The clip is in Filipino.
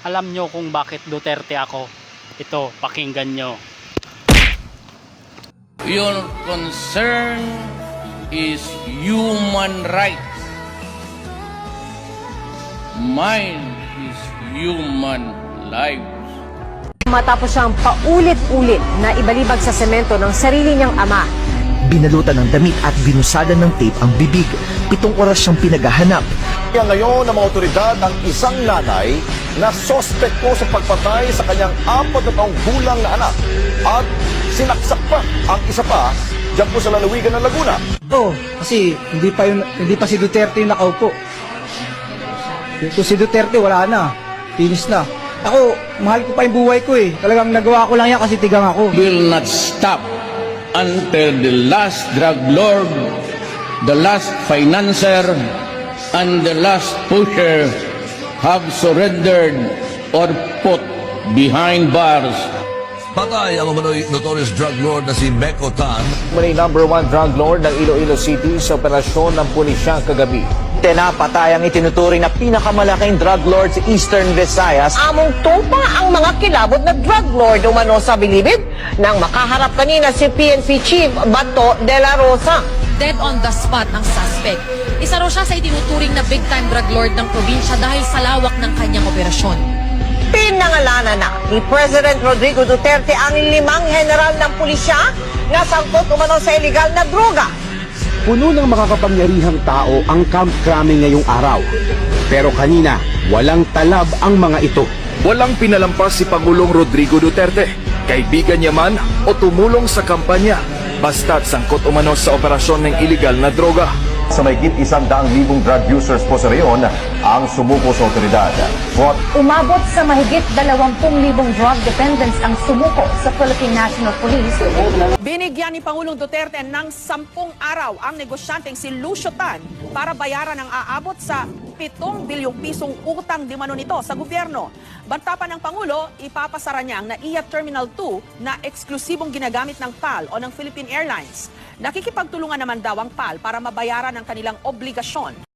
Alam nyo kung bakit Duterte ako. Ito, pakinggan nyo. Your concern is human rights. Mine is human lives. Matapos siyang paulit-ulit na ibalibag sa semento ng sarili niyang ama. Binalutan ng damit at binusadan ng tape ang bibig. Pitong oras siyang pinagahanap. Kaya ngayon ng mga otoridad ang isang nanay na sospek po sa pagpatay sa kanyang apat na taong gulang na anak at sinaksak pa ang isa pa dyan po sa lalawigan ng Laguna. Oo, kasi hindi pa yun, hindi pa si Duterte yung nakaupo. Kung si Duterte wala na, finish na. Ako, mahal ko pa yung buhay ko eh. Talagang nagawa ko lang yan kasi tigang ako. Will not stop until the last drug lord, the last financier, and the last pusher have surrendered or put behind bars. Patay ang umano'y notorious drug lord na si Meko Tan Mani number one drug lord ng Iloilo City sa operasyon ng pulisya kagabi. Tinapatay ang itinuturing na pinakamalaking drug lord sa Eastern Visayas. Among tupa ang mga kilabot na drug lord umano sa bilibid nang makaharap kanina si PNP Chief Bato de la Rosa. Dead on the spot ang suspect. Isa raw siya sa itinuturing na big-time drug lord ng probinsya dahil sa lawak ng kanyang operasyon. Pinangalanan na ni President Rodrigo Duterte ang limang general ng pulisya na sangkot umano sa illegal na droga. Puno ng makakapangyarihang tao ang Camp Crame ngayong araw. Pero kanina, walang talab ang mga ito. Walang pinalampas si Pangulong Rodrigo Duterte. Kaibigan niya man o tumulong sa kampanya. Basta't sangkot umano sa operasyon ng iligal na droga. Sa mayigit isang daang libong drug users po sa reyon ang sumuko sa otoridad. What Umabot sa mahigit 20,000 drug dependents ang sumuko sa Philippine National Police. Binigyan ni Pangulong Duterte ng sampung araw ang negosyanteng si Lucio Tan para bayaran ang aabot sa 7 bilyong pisong utang di mano nito sa gobyerno. Banta pa ng Pangulo, ipapasara niya ang NAIA Terminal 2 na eksklusibong ginagamit ng PAL o ng Philippine Airlines. Nakikipagtulungan naman daw ang PAL para mabayaran ang kanilang obligasyon.